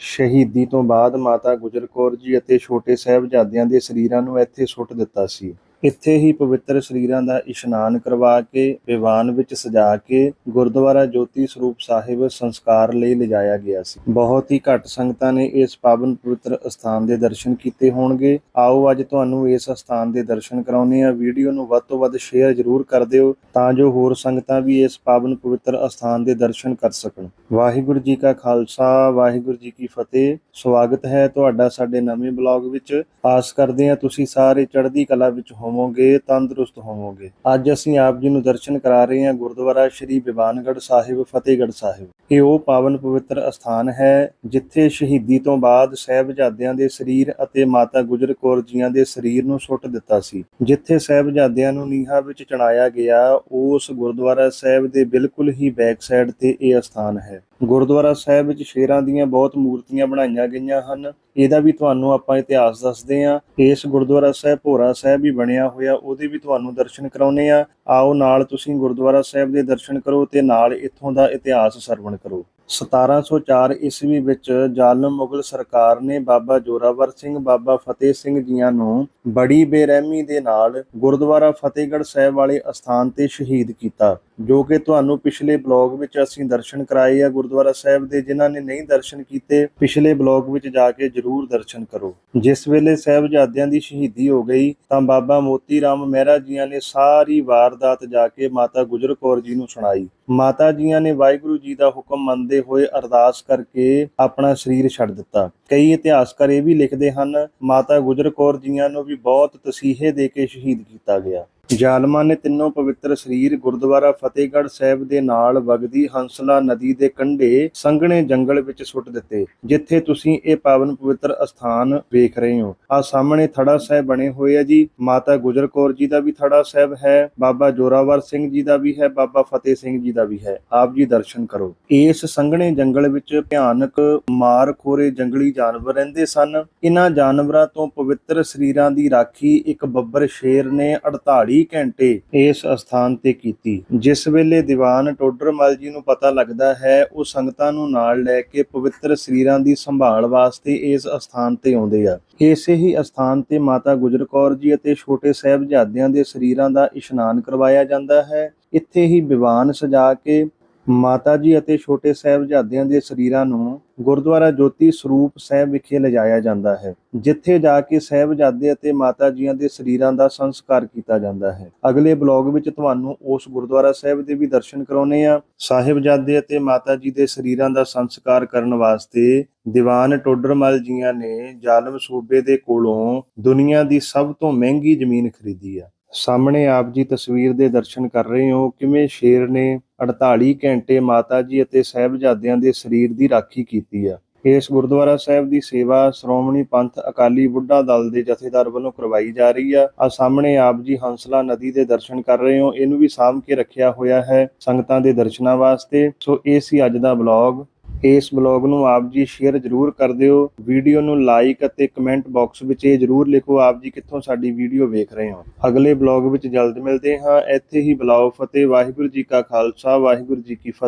ਸ਼ਹੀਦੀ ਤੋਂ ਬਾਅਦ ਮਾਤਾ ਗੁਜਰ ਕੌਰ ਜੀ ਅਤੇ ਛੋਟੇ ਸਾਹਿਬਜ਼ਾਦਿਆਂ ਦੇ ਸਰੀਰਾਂ ਨੂੰ ਇੱਥੇ ਸੁੱਟ ਦਿੱਤਾ ਸੀ। ਇੱਥੇ ਹੀ ਪਵਿੱਤਰ ਸਰੀਰਾਂ ਦਾ ਇਸ਼ਨਾਨ ਕਰਵਾ ਕੇ, ਵਿਵਾਨ ਵਿੱਚ ਸਜਾ ਕੇ ਗੁਰਦੁਆਰਾ ਜੋਤੀ ਸਰੂਪ ਸਾਹਿਬ ਸੰਸਕਾਰ ਲਈ ਲਿਜਾਇਆ ਗਿਆ ਸੀ। ਬਹੁਤ ਹੀ ਘੱਟ ਸੰਗਤਾਂ ਨੇ ਇਸ ਪਾਵਨ ਪਵਿੱਤਰ ਸਥਾਨ ਦੇ ਦਰਸ਼ਨ ਕੀਤੇ ਹੋਣਗੇ। ਆਓ ਅੱਜ ਤੁਹਾਨੂੰ ਇਸ ਸਥਾਨ ਦੇ ਦਰਸ਼ਨ ਕਰਾਉਨੇ ਆ ਵੀਡੀਓ ਨੂੰ ਵੱਧ ਤੋਂ ਵੱਧ ਸ਼ੇਅਰ ਜ਼ਰੂਰ ਕਰ ਦਿਓ ਤਾਂ ਜੋ ਹੋਰ ਸੰਗਤਾਂ ਵੀ ਇਸ ਪਾਵਨ ਪਵਿੱਤਰ ਸਥਾਨ ਦੇ ਦਰਸ਼ਨ ਕਰ ਸਕਣ। ਵਾਹਿਗੁਰੂ ਜੀ ਕਾ ਖਾਲਸਾ, ਵਾਹਿਗੁਰੂ ਜੀ ਕੀ ਫਤਿਹ। ਸਵਾਗਤ ਹੈ ਤੁਹਾਡਾ ਸਾਡੇ ਨਵੇਂ ਬਲੌਗ ਵਿੱਚ। ਆਸ ਕਰਦੇ ਹਾਂ ਤੁਸੀਂ ਸਾਰੇ ਚੜ੍ਹਦੀ ਕਲਾ ਵਿੱਚ ਹੋ ਹੋਵੋਗੇ, ਤੰਦਰੁਸਤ ਹੋਵੋਗੇ। ਅੱਜ ਅਸੀਂ ਆਪ ਜੀ ਨੂੰ ਦਰਸ਼ਨ ਕਰਾ ਰਹੇ ਹਾਂ ਗੁਰਦੁਆਰਾ ਸ਼੍ਰੀ ਬਿਵਾਨਗੜ੍ਹ ਸਾਹਿਬ, ਫਤਿਹਗੜ੍ਹ ਸਾਹਿਬ। ਇਹ ਉਹ ਪਾਵਨ ਪਵਿੱਤਰ ਅਸਥਾਨ ਹੈ ਜਿੱਥੇ ਸ਼ਹੀਦੀ ਤੋਂ ਬਾਅਦ ਸਹਿਬਜ਼ਾਦਿਆਂ ਦੇ ਸਰੀਰ ਅਤੇ ਮਾਤਾ ਗੁਜਰ ਕੌਰ ਜੀਆਂ ਦੇ ਸਰੀਰ ਨੂੰ ਸੁੱਟ ਦਿੱਤਾ ਸੀ। ਜਿੱਥੇ ਸਹਿਬਜ਼ਾਦਿਆਂ ਨੂੰ ਨੀਹਾਂ ਵਿੱਚ ਚਣਾਇਆ ਗਿਆ, ਉਸ ਗੁਰਦੁਆਰਾ ਸਾਹਿਬ ਦੇ ਬਿਲਕੁਲ ਹੀ ਬੈਕ ਸਾਈਡ ਤੇ ਇਹ ਅਸਥਾਨ ਹੈ। ਗੁਰਦੁਆਰਾ ਸਾਹਿਬ ਵਿੱਚ ਸ਼ੇਰਾਂ ਦੀਆਂ ਬਹੁਤ ਮੂਰਤੀਆਂ ਬਣਾਈਆਂ ਗਈਆਂ ਹਨ। ਇਹਦਾ ਵੀ ਤੁਹਾਨੂੰ ਆਪਾਂ ਇਤਿਹਾਸ ਦੱਸਦੇ ਹਾਂ। ਇਸ ਗੁਰਦੁਆਰਾ ਸਾਹਿਬ ਭੋਰਾ ਸਾਹਿਬ ਵੀ ਬਣਿਆ ਹੋਇਆ, ਉਹਦੇ ਵੀ ਤੁਹਾਨੂੰ ਦਰਸ਼ਨ ਕਰਾਉਨੇ ਆ ਆਓ ਨਾਲ ਤੁਸੀਂ ਗੁਰਦੁਆਰਾ ਸਾਹਿਬ ਦੇ ਦਰਸ਼ਨ ਕਰੋ ਤੇ ਨਾਲ ਇੱਥੋਂ ਦਾ ਇਤਿਹਾਸ ਸਰਵਣ ਕਰੋ। 1704 ਈਸਵੀ ਵਿੱਚ ਜ਼ਾਲਮ ਮੁਗਲ ਸਰਕਾਰ ਨੇ ਬਾਬਾ ਜੋਰਾਵਰ ਸਿੰਘ, ਬਾਬਾ ਫਤਿਹ ਸਿੰਘ ਜੀਆਂ ਨੂੰ ਬੜੀ ਬੇਰਹਿਮੀ ਦੇ ਨਾਲ ਗੁਰਦੁਆਰਾ ਫਤਿਹਗੜ੍ਹ ਸਾਹਿਬ ਵਾਲੇ ਅਸਥਾਨ ਤੇ ਸ਼ਹੀਦ ਕੀਤਾ। ਜੋ ਕਿ ਤੁਹਾਨੂੰ ਪਿਛਲੇ ਬਲੌਗ ਵਿੱਚ ਅਸੀਂ ਦਰਸ਼ਨ ਕਰਾਏ ਆ ਗੁਰਦੁਆਰਾ ਸਾਹਿਬ ਦੇ, ਜਿਨ੍ਹਾਂ ਨੇ ਨਹੀਂ ਦਰਸ਼ਨ ਕੀਤੇ, ਪਿਛਲੇ ਬਲੌਗ ਵਿੱਚ ਜਾ ਕੇ ਜਰੂਰ ਦਰਸ਼ਨ ਕਰੋ। ਜਿਸ ਵੇਲੇ ਸਾਹਿਬਜ਼ਾਦਿਆਂ ਦੀ ਸ਼ਹੀਦੀ ਹੋ ਗਈ, ਤਾਂ ਬਾਬਾ ਮੋਤੀ ਰਾਮ ਮਹਿਰਾ ਜੀਆਂ ਨੇ ਸਾਰੀ ਵਾਰਦਾਤ ਜਾ ਕੇ ਮਾਤਾ ਗੁਜਰ ਕੌਰ ਜੀ ਨੂੰ ਸੁਣਾਈ। ਮਾਤਾ ਜੀਆਂ ਨੇ ਵਾਹਿਗੁਰੂ ਜੀ ਦਾ ਹੁਕਮ ਮੰਨਦੇ ਹੋਏ ਅਰਦਾਸ ਕਰਕੇ ਆਪਣਾ ਸਰੀਰ ਛੱਡ ਦਿੱਤਾ। ਕਈ ਇਤਿਹਾਸਕਾਰ ਇਹ ਵੀ ਲਿਖਦੇ ਹਨ, ਮਾਤਾ ਗੁਜਰ ਕੌਰ ਜੀਆਂ ਨੂੰ ਵੀ ਬਹੁਤ ਤਸੀਹੇ ਦੇ ਕੇ ਸ਼ਹੀਦ ਕੀਤਾ ਗਿਆ। ਜ਼ਾਲਮਾਂ ਨੇ ਤਿੰਨੋਂ ਪਵਿੱਤਰ ਸਰੀਰ ਗੁਰਦੁਆਰਾ ਫਤਿਹਗੜ੍ਹ ਸਾਹਿਬ ਦੇ ਨਾਲ ਵਗਦੀ ਹੰਸਲਾ ਨਦੀ ਦੇ ਕੰਢੇ ਸੰਘਣੇ ਜੰਗਲ ਵਿੱਚ ਸੁੱਟ ਦਿੱਤੇ, ਜਿੱਥੇ ਤੁਸੀਂ ਇਹ ਪਾਵਨ ਪਵਿੱਤਰ ਅਸਥਾਨ ਵੇਖ ਰਹੇ ਹੋ। ਆ ਸਾਹਮਣੇ ਥੜਾ ਸਾਹਿਬ ਬਣੇ ਹੋਏ ਆ ਜੀ, ਮਾਤਾ ਗੁਜਰ ਕੌਰ ਜੀ ਦਾ ਵੀ ਥੜਾ ਸਾਹਿਬ ਹੈ, ਬਾਬਾ ਜੋਰਾਵਰ ਸਿੰਘ ਜੀ ਦਾ ਵੀ ਹੈ, ਬਾਬਾ ਫਤਿਹ ਸਿੰਘ ਜੀ ਦਾ ਵੀ ਹੈ। ਆਪ ਜੀ ਦਰਸ਼ਨ ਕਰੋ। ਇਸ ਸੰਘਣੇ ਜੰਗਲ ਵਿੱਚ ਭਿਆਨਕ ਮਾਰ ਖੋਰੇ ਜੰਗਲੀ ਜਾਨਵਰ ਰਹਿੰਦੇ ਸਨ। ਇਹਨਾਂ ਜਾਨਵਰਾਂ ਤੋਂ ਪਵਿੱਤਰ ਸਰੀਰਾਂ ਦੀ ਰਾਖੀ ਇੱਕ ਬੱਬਰ ਸ਼ੇਰ ਨੇ 48 ਘੰਟੇ ਇਸ ਅਸਥਾਨ ਤੇ ਕੀਤੀ। ਜਿਸ ਵੇਲੇ ਦੀਵਾਨ ਟੋਡਰਮਲ ਜੀ ਨੂੰ ਪਤਾ ਲੱਗਦਾ ਹੈ, ਉਹ ਸੰਗਤਾਂ ਨੂੰ ਨਾਲ ਲੈ ਕੇ ਪਵਿੱਤਰ ਸਰੀਰਾਂ ਦੀ ਸੰਭਾਲ ਵਾਸਤੇ ਇਸ ਅਸਥਾਨ ਤੇ ਆਉਂਦੇ ਆ। ਇਸੇ ਹੀ ਅਸਥਾਨ ਤੇ ਮਾਤਾ ਗੁਜਰ ਕੌਰ ਜੀ ਅਤੇ ਛੋਟੇ ਸਾਹਿਬਜ਼ਾਦਿਆਂ ਦੇ ਸਰੀਰਾਂ ਦਾ ਇਸ਼ਨਾਨ ਕਰਵਾਇਆ ਜਾਂਦਾ ਹੈ। ਇੱਥੇ ਹੀ ਵਿਵਾਨ ਸਜਾ ਕੇ ਮਾਤਾ ਜੀ ਅਤੇ ਛੋਟੇ ਸਾਹਿਬਜ਼ਾਦਿਆਂ ਦੇ ਸਰੀਰਾਂ ਨੂੰ ਗੁਰਦੁਆਰਾ ਜੋਤੀ ਸਰੂਪ ਸਾਹਿਬ ਵਿਖੇ ਲਿਜਾਇਆ ਜਾਂਦਾ ਹੈ, ਜਿੱਥੇ ਜਾ ਕੇ ਸਾਹਿਬਜ਼ਾਦੇ ਅਤੇ ਮਾਤਾ ਜੀਆਂ ਦੇ ਸਰੀਰਾਂ ਦਾ ਸੰਸਕਾਰ ਕੀਤਾ ਜਾਂਦਾ ਹੈ। ਅਗਲੇ ਬਲੌਗ ਵਿੱਚ ਤੁਹਾਨੂੰ ਉਸ ਗੁਰਦੁਆਰਾ ਸਾਹਿਬ ਦੇ ਵੀ ਦਰਸ਼ਨ ਕਰਾਉਨੇ ਆ। ਸਾਹਿਬਜ਼ਾਦੇ ਅਤੇ ਮਾਤਾ ਜੀ ਦੇ ਸਰੀਰਾਂ ਦਾ ਸੰਸਕਾਰ ਕਰਨ ਵਾਸਤੇ ਦੀਵਾਨ ਟੋਡਰਮਲ ਜੀਆਂ ਨੇ ਜ਼ਾਲਮ ਸੂਬੇ ਦੇ ਕੋਲੋਂ ਦੁਨੀਆ ਦੀ ਸਭ ਤੋਂ ਮਹਿੰਗੀ ਜ਼ਮੀਨ ਖਰੀਦੀ ਆ। ਸਾਹਮਣੇ ਆਪ ਜੀ ਤਸਵੀਰ ਦੇ ਦਰਸ਼ਨ ਕਰ ਰਹੇ ਹੋ, ਕਿਵੇਂ ਸ਼ੇਰ ਨੇ 48 ਘੰਟੇ ਮਾਤਾ ਜੀ ਅਤੇ ਸਾਹਿਬਜ਼ਾਦਿਆਂ ਦੇ ਸਰੀਰ ਦੀ ਰਾਖੀ ਕੀਤੀ ਆ। ਇਸ ਗੁਰਦੁਆਰਾ ਸਾਹਿਬ ਦੀ ਸੇਵਾ ਸ਼੍ਰੋਮਣੀ ਪੰਥ ਅਕਾਲੀ ਬੁੱਢਾ ਦਲ ਦੇ ਜਥੇਦਾਰ ਵੱਲੋਂ ਕਰਵਾਈ ਜਾ ਰਹੀ ਆ। ਆ ਸਾਹਮਣੇ ਆਪ ਜੀ ਹੰਸਲਾ ਨਦੀ ਦੇ ਦਰਸ਼ਨ ਕਰ ਰਹੇ ਹੋ, ਇਹਨੂੰ ਵੀ ਸਾਂਭ ਕੇ ਰੱਖਿਆ ਹੋਇਆ ਹੈ ਸੰਗਤਾਂ ਦੇ ਦਰਸ਼ਨਾਂ ਵਾਸਤੇ। ਸੋ ਇਹ ਸੀ ਅੱਜ ਦਾ ਬਲੌਗ ਇਸ ਬਲੌਗ ਨੂੰ ਆਪ ਜੀ ਸ਼ੇਅਰ ਜ਼ਰੂਰ ਕਰ ਦਿਓ। ਵੀਡੀਓ ਨੂੰ ਲਾਈਕ ਅਤੇ ਕਮੈਂਟ ਬਾਕਸ ਵਿੱਚ ਇਹ ਜ਼ਰੂਰ ਲਿਖੋ ਆਪ ਜੀ ਕਿੱਥੋਂ ਸਾਡੀ ਵੀਡੀਓ ਵੇਖ ਰਹੇ ਹੋ। ਅਗਲੇ ਬਲੌਗ ਵਿੱਚ ਜਲਦ ਮਿਲਦੇ ਹਾਂ। ਇੱਥੇ ਹੀ ਬੁਲਾਓ ਫਤਿਹ। ਵਾਹਿਗੁਰੂ ਜੀ ਕਾ ਖਾਲਸਾ। ਵਾਹਿਗੁਰੂ ਜੀ ਕੀ ਫਤਿਹ।